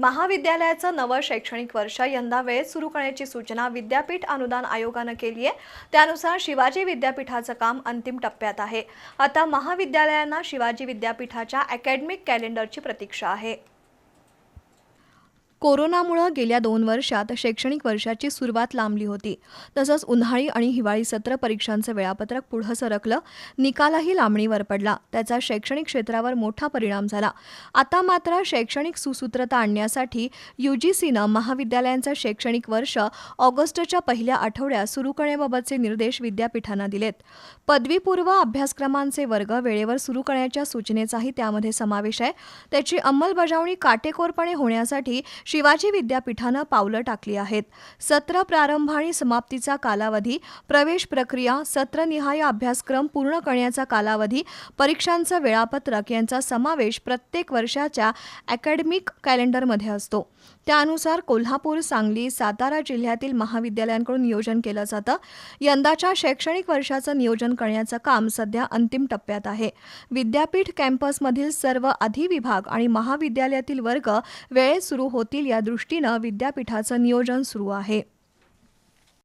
महाविद्यालयाचं नवं शैक्षणिक वर्ष यंदा वेळेत सुरू करण्याची सूचना विद्यापीठ अनुदान आयोगानं केली आहे. त्यानुसार शिवाजी विद्यापीठाचं काम अंतिम टप्प्यात आहे. आता महाविद्यालयांना शिवाजी विद्यापीठाच्या अकॅडमिक कॅलेंडरची प्रतीक्षा आहे. कोरोनामुळं गेल्या दोन वर्षात शैक्षणिक वर्षाची सुरुवात लांबली होती. तसंच उन्हाळी आणि हिवाळी सत्र परीक्षांचं वेळापत्रक पुढं सरकलं निकालही लांबणीवर पडला. त्याचा शैक्षणिक क्षेत्रावर मोठा परिणाम झाला. आता मात्र शैक्षणिक सुसूत्रता आणण्यासाठी युजीसीनं महाविद्यालयांचं शैक्षणिक वर्ष ऑगस्टच्या पहिल्या आठवड्यात सुरू करण्याबाबतचे निर्देश विद्यापीठांना दिलेत. पदवीपूर्व अभ्यासक्रमांचे वर्ग वेळेवर सुरू करण्याच्या सूचनेचाही त्यामध्ये समावेश आहे. त्याची अंमलबजावणी काटेकोरपणे होण्यासाठी शिवाजी विद्यापीठानं पावलं टाकली आहेत. सत्र प्रारंभ आणि समाप्तीचा कालावधी प्रवेश प्रक्रिया सत्रनिहाय अभ्यासक्रम पूर्ण करण्याचा कालावधी परीक्षांचं वेळापत्रक यांचा समावेश प्रत्येक वर्षाच्या अकॅडमिक कॅलेंडरमध्ये असतो. त्यानुसार कोल्हापूर सांगली सातारा जिल्ह्यातील महाविद्यालयांकडून नियोजन केलं जातं. यंदाच्या शैक्षणिक वर्षाचं नियोजन करण्याचं काम सध्या अंतिम टप्प्यात आहे. विद्यापीठ कॅम्पसमधील सर्व अधिविभाग आणि महाविद्यालयातील वर्ग वेळेत सुरू होतील या दृष्टीनं विद्यापीठाचं नियोजन सुरू आहे.